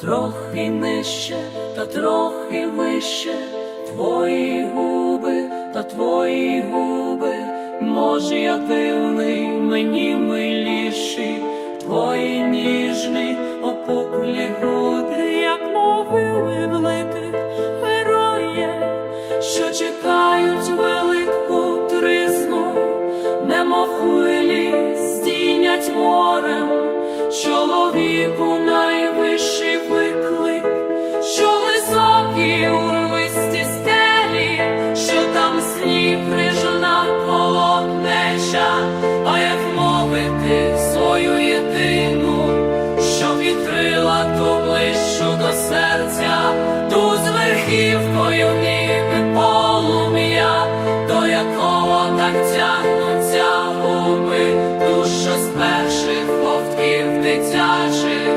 трохи нижче та трохи вище, твої губи та твої губи, може, я дивний, мені миліші, твої ніжні опуклі груди, як могили великих героїв, що чекають велику тризну, немов хвилі здійнять морем, чоловіку на мовити свою єдину, що відкрила ту ближчу до серця, ту з верхівкою ніби полум'я, до якого так тягнуться губи, душу з перших повтків дитячих.